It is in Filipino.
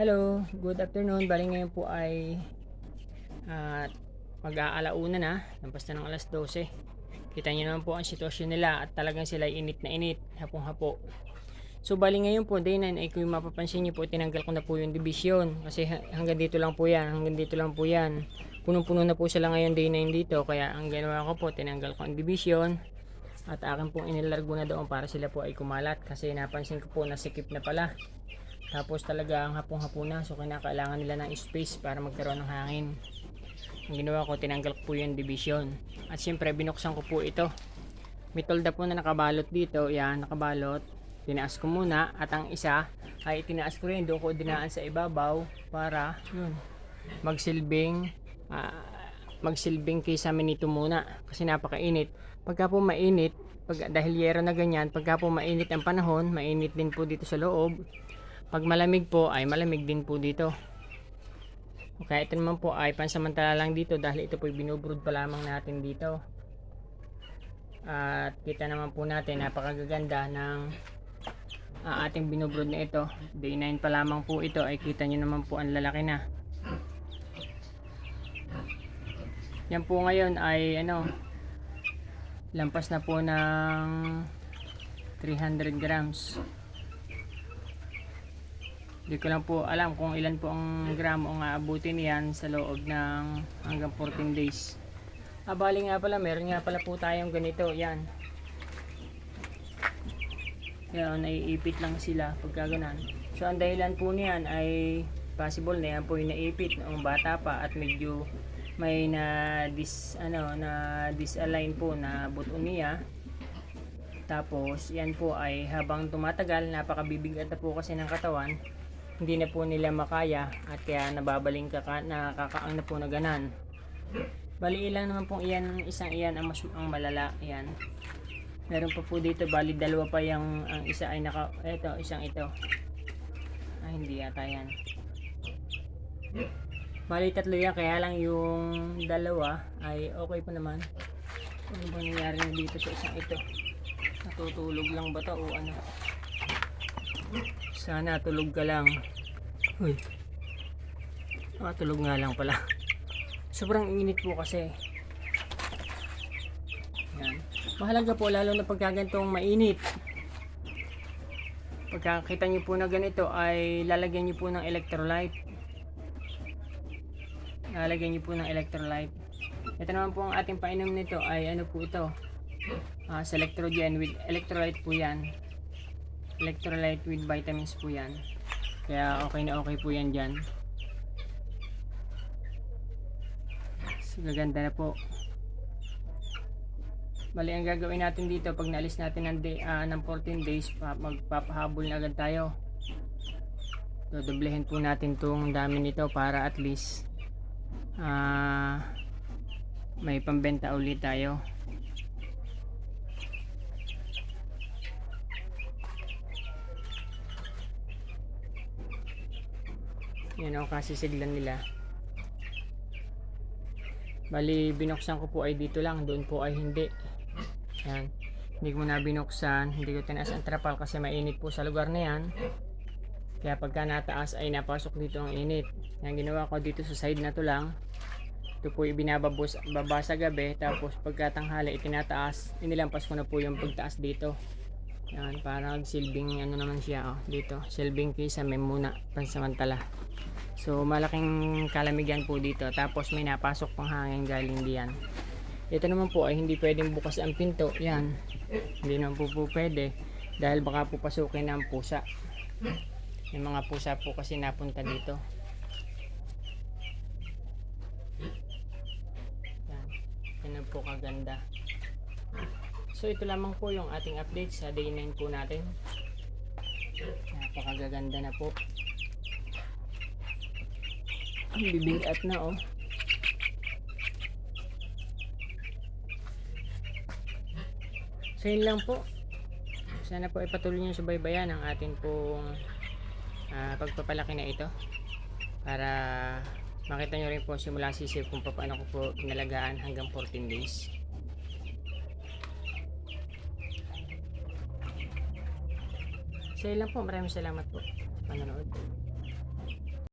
Hello, good afternoon. Bali ngayon po ay at mag-aalauna na, lampas na ng alas 12. Kita niyo naman po ang sitwasyon nila at talagang sila ay init na init, hapong-hapo. So bali ngayon po, day 9 ay kung mapapansin niyo po, tinanggal ko na po yung division kasi ha- hanggang dito lang po yan, hanggang dito lang po yan. Punong-puno na po sila ngayon day 9 dito, kaya ang ginawa ko po, tinanggal ko ang division at akin pong inilargo na doon para sila po ay kumalat kasi napansin ko po na sikip na pala. Tapos talaga ang hapong-hapon na so kinakailangan nila ng space para magkaroon ng hangin. Ang ginawa ko, tinanggal ko po yung division. At syempre, binuksan ko po ito. May tolda po na nakabalot dito. Yan, nakabalot. Tinaas ko muna. At ang isa ay tinaas ko rin. Doon ko dinaan sa ibabaw para yun, magsilbing ah, magsilbing kisame nito muna. Kasi napakainit. Pagka po mainit, pag, dahil yero na ganyan, pagka po mainit ang panahon, mainit din po dito sa loob. Pag malamig po ay malamig din po dito. Kaya ito naman po ay pansamantala lang dito dahil ito po ay binubrood pa lamang natin dito. At kita naman po natin napakagaganda ng ah, ating binubrood na ito. Day 9 pa lamang po ito ay kita nyo naman po ang lalaki na. Yan po ngayon ay ano lampas na po ng 300 grams. Hindi ko lang po alam kung ilan po ang gramo ang aabutin yan sa loob ng hanggang 14 days. Ah, nga pala, meron nga pala po tayong ganito, yan. Yan, naiipit lang sila pagka ganun. So, ang dahilan po niyan ay possible na yan po yung naipit noong bata pa at medyo may na dis ano na disalign po na buto niya tapos yan po ay habang tumatagal napakabibigat na po kasi ng katawan hindi na po nila makaya at kaya nababaling kaka, nakakaang na po na ganan. Bali ilang naman pong iyan, isang iyan ang, mas, ang malala, yan. Meron pa po dito, bali dalawa pa yung, ang isa ay naka, eto, isang ito. Ay, hindi yata yan. Bali tatlo yan, kaya lang yung dalawa ay okay pa naman. Ano ba nangyari na dito sa isang ito? Natutulog lang ba to o ano? Sana tulog ka lang. Uy. Ah, tulog nga lang pala. Sobrang init po kasi. Yan. Mahalaga po lalo na pagka ganitong mainit. Pagkakita niyo po na ganito ay lalagyan niyo po ng electrolyte. Lalagyan niyo po ng electrolyte. Ito naman po ang ating painom nito ay ano po ito? Ah, Selectrogen with electrolyte po yan electrolyte with vitamins po yan kaya okay na okay po yan dyan. So, gaganda na po. Bali ang gagawin natin dito pag naalis natin ng, day, ah, ng 14 days pa, magpapahabol na agad tayo. Dodoblehin po natin tong dami nito para at least ah, may pambenta ulit tayo Yan ang kasisiglan nila. Bali, binuksan ko po ay dito lang. Doon po ay hindi. Yan. Hindi ko na binuksan. Hindi ko tinaas ang trapal kasi mainit po sa lugar na yan. Kaya pagka nataas ay napasok dito ang init. Yan ginawa ko dito sa side na to lang. Ito po ibinababos baba sa gabi. Tapos pagkatanghali itinataas. Inilampas ko na po yung pagtaas dito. Yan, para silbing ano naman siya oh, dito. Silbing kisa may muna pansamantala. So malaking kalamigan po dito. Tapos may napasok pang hangin galing diyan. Ito naman po ay hindi pwedeng bukas ang pinto. Yan. Hindi naman po, po pwede. Dahil baka po pasukin ng pusa. Yung mga pusa po kasi napunta dito. Yan. Yan po kaganda. So ito lamang po yung ating update sa day 9 po natin. Napakagaganda na po. Ang bibigat na oh. So yun lang po. Sana po ipatuloy niyo subaybayan ang atin pong ah, pagpapalaki na ito. Para makita nyo rin po simula sisip kung paano ko po pinalagaan hanggang 14 days. So yun lang po. Maraming salamat po sa panonood.